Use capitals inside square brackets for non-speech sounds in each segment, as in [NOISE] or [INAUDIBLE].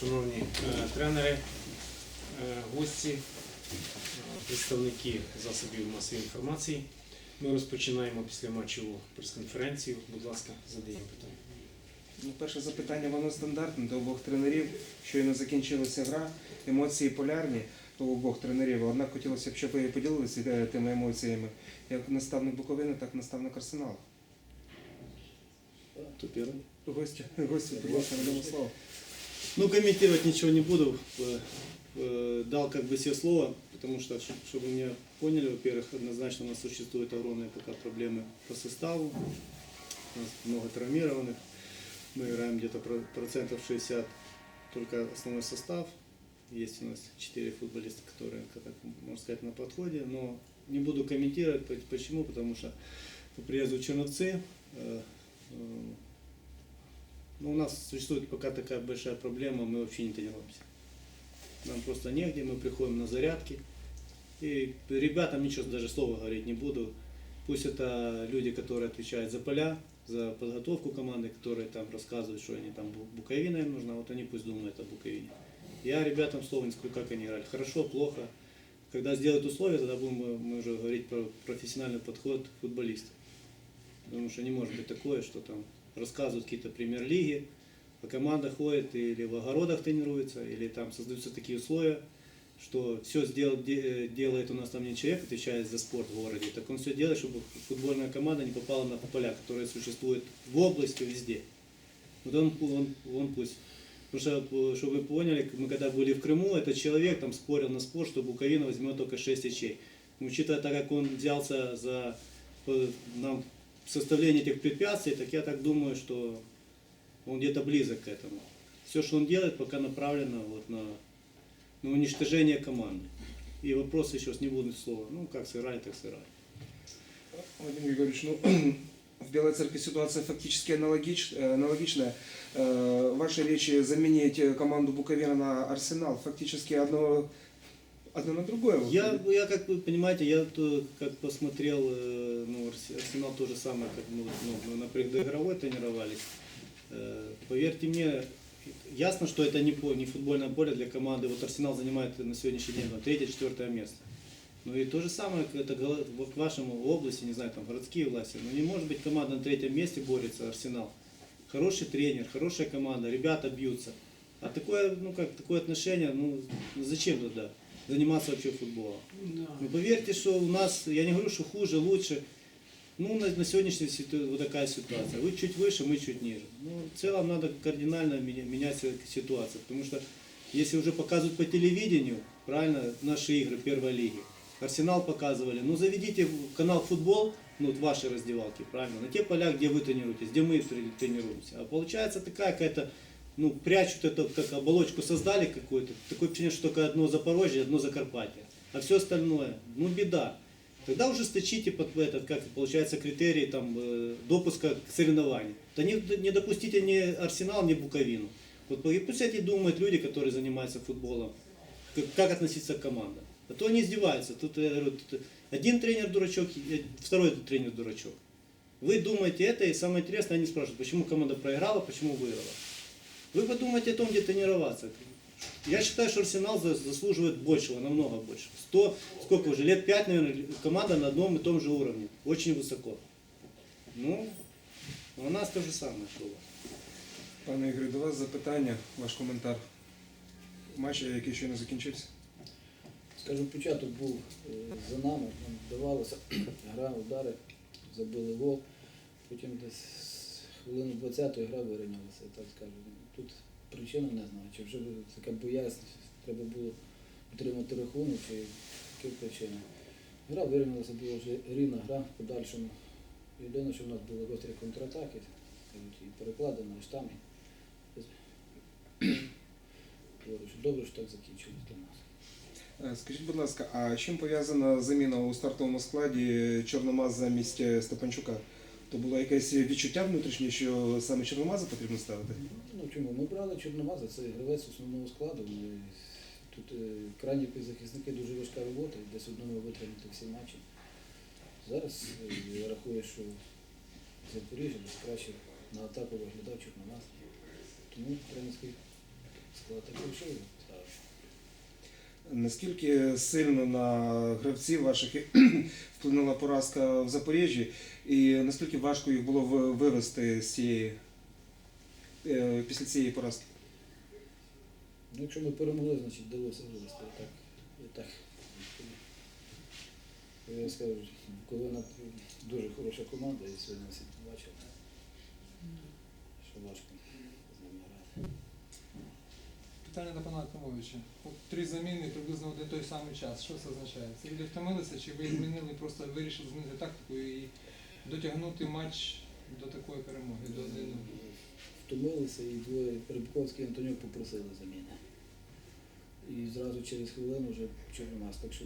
шановні е, тренери, е, гості, представники засобів масової інформації. Ми розпочинаємо після матчу прес-конференцію. Будь ласка, задаємо питання. Ну, перше запитання, воно стандартне до обох тренерів. Щойно закінчилася гра, емоції полярні до обох тренерів. Однак хотілося б, щоб ви поділилися е, тими емоціями. Як наставник Буковини, так і наставник Арсеналу. Гості, гості, будь ласка, слово. Ну, комментировать ничего не буду. Э, э, Дал как бы все слово, потому что, чтобы вы меня поняли, во-первых, однозначно у нас существуют огромные пока проблемы по составу. У нас много травмированных. Мы играем где-то про- процентов 60 только основной состав. Есть у нас 4 футболиста, которые, как можно сказать, на подходе. Но не буду комментировать. Почему? Потому что по приезду в Черновцы э, э, ну, у нас существует пока такая большая проблема, мы вообще не тренируемся. Нам просто негде, мы приходим на зарядки. И ребятам ничего даже слова говорить не буду. Пусть это люди, которые отвечают за поля, за подготовку команды, которые там рассказывают, что они там бу- буковина им нужна, вот они пусть думают о буковине. Я ребятам слова не скажу, как они играли. Хорошо, плохо. Когда сделают условия, тогда будем мы, мы уже говорить про профессиональный подход футболистов. Потому что не может быть такое, что там рассказывают какие-то премьер-лиги, а команда ходит или в огородах тренируется, или там создаются такие условия, что все делает у нас там не человек, отвечает за спорт в городе, так он все делает, чтобы футбольная команда не попала на поля, которые существуют в области, везде. Вот он, он, он пусть. Потому что, чтобы вы поняли, мы когда были в Крыму, этот человек там спорил на спор, что Буковина возьмет только 6 ячей. Учитывая так, как он взялся за э, нам составление этих препятствий, так я так думаю, что он где-то близок к этому. Все, что он делает, пока направлено вот на, на уничтожение команды. И вопрос еще раз не буду слова. Ну, как сыграли, так сыграли. Владимир Григорьевич, ну, [CLEARS THROAT] в Белой Церкви ситуация фактически аналогич, э, аналогичная. Э, Ваши речи заменить команду Буковина на Арсенал фактически одно, одно на другое. Я, я, как вы понимаете, я то, как посмотрел, э, ну, Арс- Арсенал то же самое, как мы, ну, на предыгровой тренировались. Э, Поверьте мне, ясно, что это не, не футбольное поле для команды. Вот Арсенал занимает на сегодняшний день ну, третье-четвертое место. Ну и то же самое, это в вашем области, не знаю, там городские власти. Ну не может быть команда на третьем месте борется, Арсенал. Хороший тренер, хорошая команда, ребята бьются. А такое, ну как, такое отношение, ну зачем тогда заниматься вообще футболом? Ну поверьте, что у нас, я не говорю, что хуже, лучше. Ну, на, на сегодняшний вот такая ситуация. Вы чуть выше, мы чуть ниже. Ну, в целом надо кардинально меня- менять си- ситуацию. Потому что если уже показывают по телевидению, правильно, наши игры первой лиги, Арсенал показывали, ну заведите в канал футбол, ну вот ваши раздевалки, правильно, на те поля, где вы тренируетесь, где мы трени- тренируемся. А получается такая какая-то, ну, прячут это, как оболочку создали какую-то, такое впечатление, что только одно Запорожье, одно Закарпатье, а все остальное, ну, беда. Тогда ужесточите под этот, как получается, критерии там, э, допуска к соревнованиям. Да не, не допустите ни Арсенал, ни Буковину. Вот и пусть эти думают люди, которые занимаются футболом, как, как относиться к командам. А то они издеваются. Тут, я говорю, тут один тренер дурачок, второй тренер дурачок. Вы думаете это, и самое интересное, они спрашивают, почему команда проиграла, почему выиграла. Вы подумайте о том, где тренироваться. Я считаю, что Арсенал за- заслуживает большего, намного больше. Сто, сколько уже, лет пять, наверное, команда на одном и том же уровне. Очень высоко. Ну, у нас то же самое, что у вас. Пане Ігорю, до вас запитання, ваш коментар. Матч, який щойно закінчився. Скажу, початок був е, за нами, нам вдавалося, [CLEARS THROAT] гра, удари, забили гол. Потім десь з хвилину 20-ї гра вирівнялася, так скажу. Тут причину не знаю, чи вже така боязнь, треба було отримати рахунок, чи які причини. Гра вирівнялася, була вже рівна гра в подальшому. Єдине, що в нас були гострі контратаки, і штамі. Говорю, що Добре, що так закінчилось для нас. Е, Скажіть, будь ласка, а чим пов'язана заміна у стартовому складі Чорномаз замість е, Степанчука? То було якесь відчуття внутрішнє, що саме Чорномаза потрібно ставити? Ну чому? Ми брали Чорномаза, це гравець основного складу. Тут е, крайні захисники дуже важка робота, десь одному витримати всі матчі. Зараз е, я рахую, що Запоріжжя десь краще на атаку виглядав Чорномаз. Тому тренерський склад так вирішив. Наскільки сильно на гравців ваших [CLEARS THROAT] вплинула поразка в Запоріжжі, і наскільки важко їх було ви- вивести з цієї е, після цієї поразки? Якщо ми перемогли, значить вдалося вивести. Так, і так. Я скажу, Буковина дуже хороша команда, і сьогодні всі побачили, що важко з ними грати. Питання до пана Акимовича. Три заміни приблизно один той самий час. Що це означає? Це люди втомилися, чи ви змінили, просто вирішили змінити тактику і дотягнути матч до такої перемоги, до 1-0? Втомилися і двоє Перебковський і Антонюк попросили заміни. І зразу через хвилину вже Чорномаз. Так що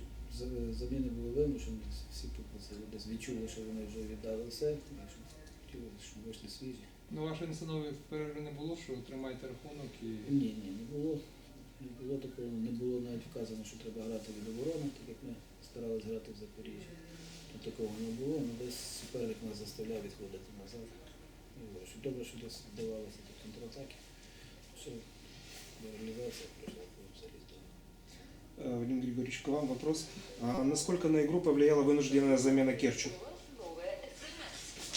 заміни були вимушені, всі попросили. Десь відчули, що вони вже віддали все, і що хотіли, щоб вийшли свіжі. Ну, вашої настанови в перерві не було, що тримайте рахунок і. Ні, ні, не було. Не було такого, не було навіть вказано, що треба грати від оборони, так як ми старалися грати в Запоріжжі. Тут такого не було, але десь суперник нас заставляв відходити назад. І ось, що добре, що десь вдавалося ті контратаки. Все, реалізація пройшла по залізду. Э, Владимир Григорьевич, к вам вопрос. А насколько на игру повлияла вынужденная замена Керчу?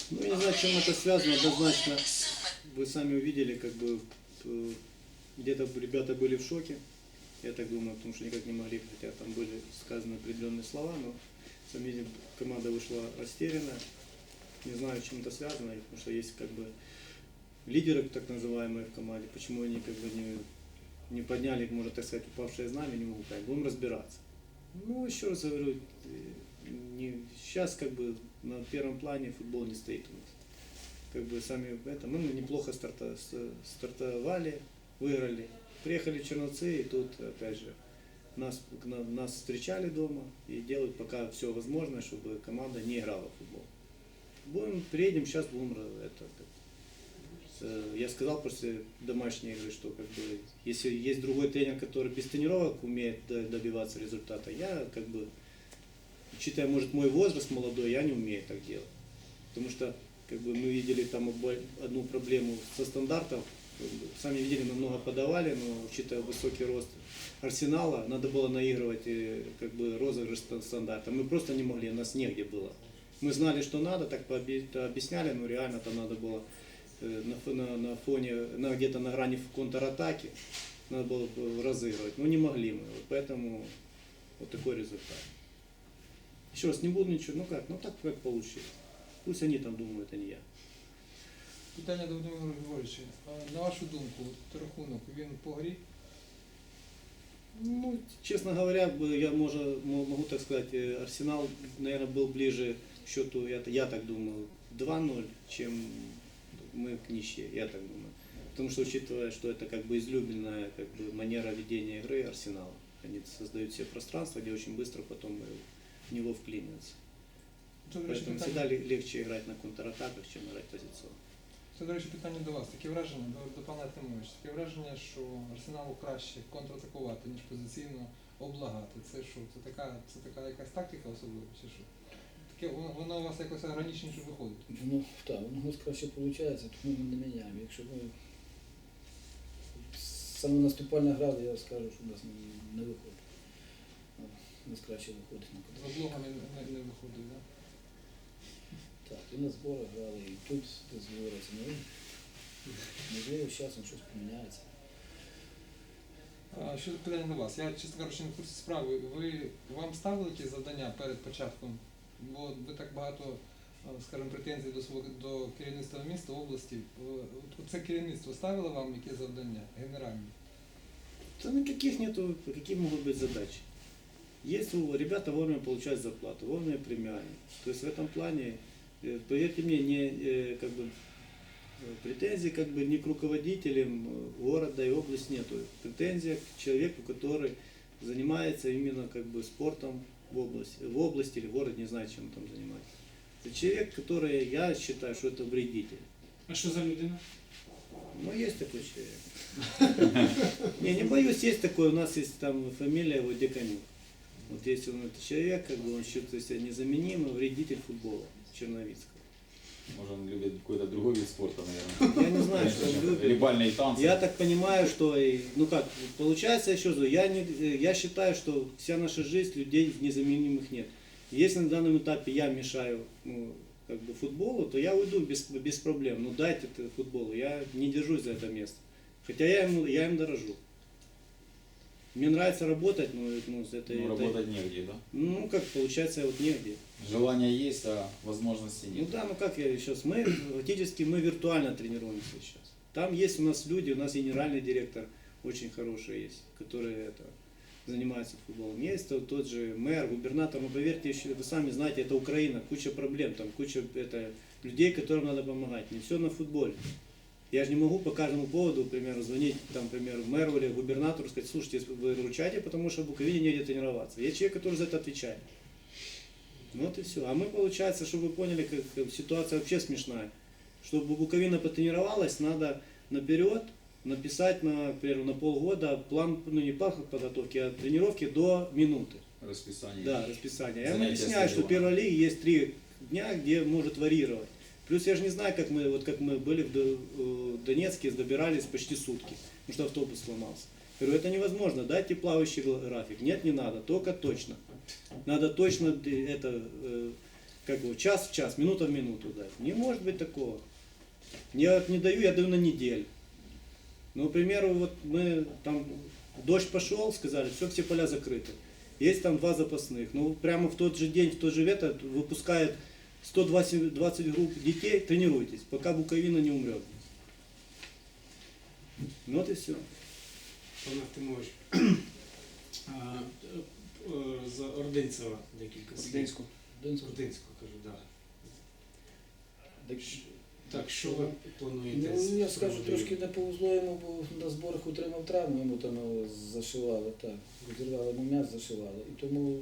Ну, не знаю, чем это связано, однозначно. Вы сами увидели, как бы э, где-то ребята были в шоке, я так думаю, потому что никак не могли, хотя там были сказаны определенные слова, но сами видим, команда вышла растерянная. Не знаю, чем это связано, потому что есть как бы лидеры так называемые в команде, почему они как бы не, не подняли, можно так сказать, упавшее знамя, не могу понять. Будем разбираться. Ну, еще раз говорю, не, сейчас как бы на первом плане футбол не стоит у нас. Как бы сами это, мы неплохо старта, стартовали, выиграли. Приехали Черновцы, и тут, опять же, нас, нас встречали дома и делают пока все возможное, чтобы команда не играла в футбол. Будем, приедем, сейчас будем это, э, я сказал после домашней игры, что как бы, если есть другой тренер, который без тренировок умеет д- добиваться результата, я как бы, учитывая, может, мой возраст молодой, я не умею так делать. Потому что как бы мы видели там одну проблему со бы, сами видели, мы много подавали, но учитывая высокий рост арсенала, надо было наигрывать э, как бы розыгрыш ста- стандарта. Мы просто не могли, нас негде было. Мы знали, что надо, так объясняли, но реально там надо было э, на, на, на фоне, на, где-то на грани контратаки, надо было э, разыгрывать. Но не могли мы, поэтому вот такой результат. Еще раз, не буду ничего, ну как, ну так как получилось. Пусть они там думают, а не я. Питання до Володимира Григоровича. На вашу думку, от рахунок він по грі? Ну, честно говоря, я можно, мо- могу так сказать, э, Арсенал, наверное, был ближе к счету, я, я так думаю, 2-0, чем мы к ничьей, я так думаю. Потому что, учитывая, что это как бы излюбленная как бы, манера ведения игры Арсенала, они создают себе пространство, где очень быстро потом в него вклиниваются. Це, до речі, Поэтому всегда питання, ле- легче играть на контратаках, чем играть позиционно. це, до речі, питання до вас. Таке враження, до, до пана Акимовича, таке враження, що Арсеналу краще контратакувати, ніж позиційно облагати. Це що? Це така, це така якась тактика особлива, чи що? Таке, воно, воно у вас якось органічніше виходить. Ну, так, воно у нас краще виходить, тому ми не міняємо. Якщо ми саме наступальна гра, я скажу, що у нас не, не виходить. У нас краще виходить на контроль. облогами не, не, не виходить, так? Так, і на зборах грали, і тут десь говориться, ну, можливо, з часом щось поміняється. А щодо питання до вас, я чесно кажучи, не в курсі справи. Ви вам ставили якісь завдання перед початком? Бо ви так багато, скажімо, претензій до свого до керівництва міста, області. Е, Це керівництво ставило вам якісь завдання генеральні? Да никаких нету, какие могут быть задачи. Есть у ребята вовремя получают зарплату, вовремя премиальные. То есть в этом плане, э, поверьте мне, не э, как бы претензий как бы ни к руководителям э, города и области нету. Претензия к человеку, который занимается именно как бы спортом в области, в области или в городе, не знаю, чем он там занимается. Это человек, который, я считаю, что это вредитель. А що за людина? Ну, есть такой человек. [LAUGHS] Не, не боюсь, есть такой, у нас есть там фамилия его Деканюк. Вот если он этот человек, как бы он считает себя незаменимым, вредитель футбола Черновицкого. Может, он любит какой-то другой вид спорта, наверное. Я не знаю, что он любит. Рибальные танцы. Я так понимаю, что, ну как, получается еще, я, не, я считаю, что вся наша жизнь людей незаменимых нет. Если на данном этапе я мешаю ну, как бы футболу, то я уйду без, без проблем. Ну дайте это футболу, я не держусь за это место. Хотя я ему, я им дорожу. Мне нравится работать, но ну, это, Ну, это- работать негде, да? ну как получается вот негде. Желание есть, а возможности Ну нет. да, ну как я сейчас, мы фактически мы виртуально тренируемся сейчас. Там есть у нас люди, у нас генеральный директор очень хороший есть, который это, занимается футболом. Есть тот, тот же мэр, губернатор, ну поверьте, еще, вы сами знаете, это Украина, куча проблем, там куча это, людей, которым надо помогать. Не все на футболе. Я же не могу по каждому поводу, к примеру, звонить, там, к примеру, мэру или губернатору, сказать, слушайте, вы выручайте, потому что в Буковине негде тренироваться. Есть человек, который за это отвечает. Вот и все. А мы, получается, чтобы вы поняли, как ситуация вообще смешная. Чтобы Буковина потренировалась, надо наперед написать, на, к примеру, на полгода план, ну не план подготовки, а тренировки до минуты. Расписание. Да, расписание. Я Занятия объясняю, что в первой лиге есть три дня, где может варьировать. Плюс я же не знаю, как мы, вот как мы были в э, Донецке, добирались почти сутки, потому что автобус сломался. Я говорю, это невозможно, дайте плавающий график. Нет, не надо, только точно. Надо точно э, это, э, как его, час в час, минута в минуту дать. Не может быть такого. Я не даю, я даю на неделю. Ну, к примеру, вот мы там, дождь пошел, сказали, все, все поля закрыты. Есть там два запасных. Ну, прямо в тот же день, в тот же ветер выпускает 120 20 групп детей, тренируйтесь, пока Буковина не умрет. Ну вот и все. Пане Артемович, [CLEARS THROAT] а, е, за Ординцева декілька слів. Ордынску. Донську. Ординського кажу, так. Так, Так, що ви плануєте? з Ну, я скажу, приводу трошки не повезло йому, бо на зборах отримав травму, йому там е, зашивали, так, розірвали йому м'яз, зашивали. І тому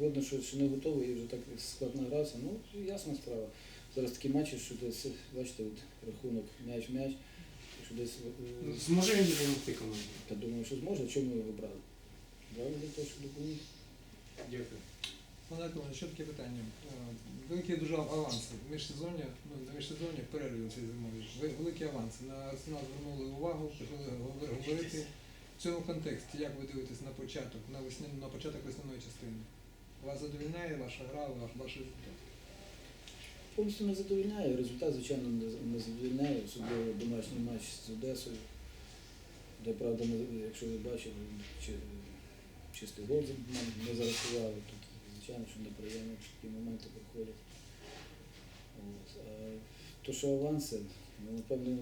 видно, що ще не готовий і вже так складно грався. Ну, ясна справа. Зараз такі матчі, що десь, бачите, от рахунок м'яч-м'яч, що десь, е, Зможе він допомогти команді? я думаю, що зможе, чому його брали? Брали для того, щоб допомогти. Дякую. Пане Артемович, ще таке питання. Е, Великі дуже аванси в міжсезонні, ну не в перерві цій зимовій. Ви- Великі аванси. На Арсенал звернули увагу, почали говор- говорити. В цьому контексті, як ви дивитесь на початок, на весня, на початок весняної частини? Вас задовільняє ваша гра, ваш, результат? Повністю не задовольняє. Результат, звичайно, не, задовольняє, особливо домашній матч з Одесою, де, правда, якщо ви бачили, чи, чистий гол не зарахували. Тут, звичайно, що неприємно, такі моменти. А то, що аванси, ну, напевно,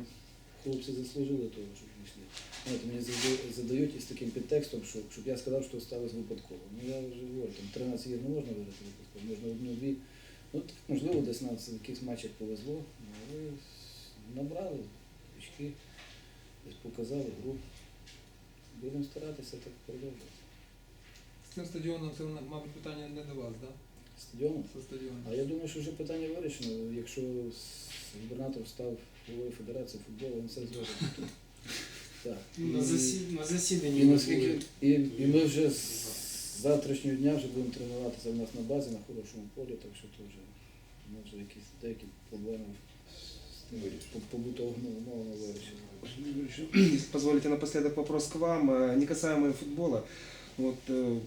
хлопці заслужили того, щоб пішли. Знаєте, мені завжди задають із таким підтекстом, що, щоб я сказав, що сталося випадково. Ну я вже говорю, там 13 ігор не можна виграти випадково, можна одну-дві. Ну, так, можливо, десь нам в якихось матчах повезло, але набрали очки, десь показали гру. Будемо старатися так продовжувати. З цим стадіоном це, мабуть, питання не до вас, так? Стадіоном. Стадіон. А я думаю, що вже питання вирішено. Якщо губернатор став головою Федерації футболу, він все зробить. Так. На, І- засід... на засіданні І, ми наскільки, були. і, і ми вже з завтрашнього дня вже будемо тренуватися в нас на базі на хорошому полі, так що то вже, ми вже якісь деякі проблеми з тим по- побутовими умовами вирішили. Владимир Юрьевич, Если позволите напоследок вопрос к вам, э, не касаемый футбола. Вот э,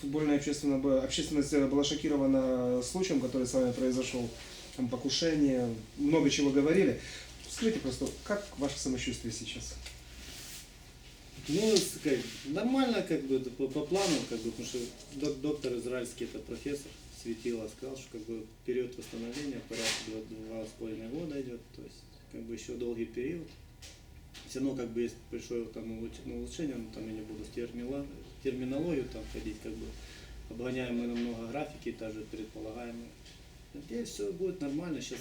футбольная общественная, б- общественность э, была шокирована случаем, который с вами произошел, там покушение, много чего говорили. Скажите просто, как ваше самочувствие сейчас? Ну, как, нормально, как бы, по, по плану, как бы, потому что док- доктор израильский, это профессор, светило, сказал, что как бы период восстановления порядка два, два с половиной года идет, то есть как бы еще долгий период. Все равно как бы есть большое там ну, улучшение, но там я не буду в терминологию там ходить, как бы обгоняем мы намного графики, даже предполагаемые. Надеюсь, все будет нормально. Сейчас,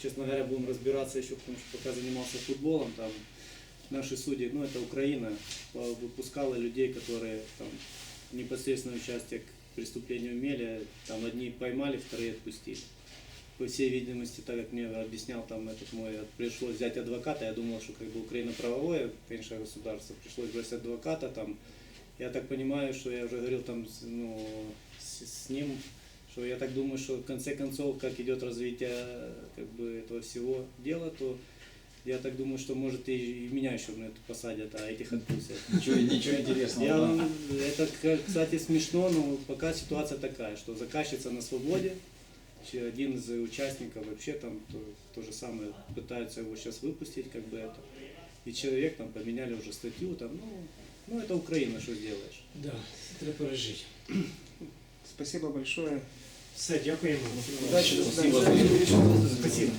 честно говоря, будем разбираться еще, потому что пока занимался футболом, там наши судьи, ну это Украина, э, выпускала людей, которые там непосредственное участие к преступлению имели, там одни поймали, вторые отпустили. По всей видимости, так как мне объяснял там этот мой, пришлось взять адвоката, я думал, что как бы Украина правовое, конечно, государство, пришлось брать адвоката там. Я так понимаю, что я уже говорил там ну, с, с ним, Что я так думаю, что в конце концов, как идет развитие как бы, этого всего дела, то я так думаю, что может и, и меня еще на это посадят, а этих отпустят. Ничего, ничего интересного. Я да? вам, это, кстати, смешно, но пока ситуация такая, что заказчица на свободе, один из участников вообще там то, то же самое пытаются его сейчас выпустить, как бы это. И человек там поменяли уже статью, там, ну, ну это Украина, что сделаешь. Да, треба пережити. Спасибо большое. Все, дякуємо. Удачи, до свидания. Спасибо.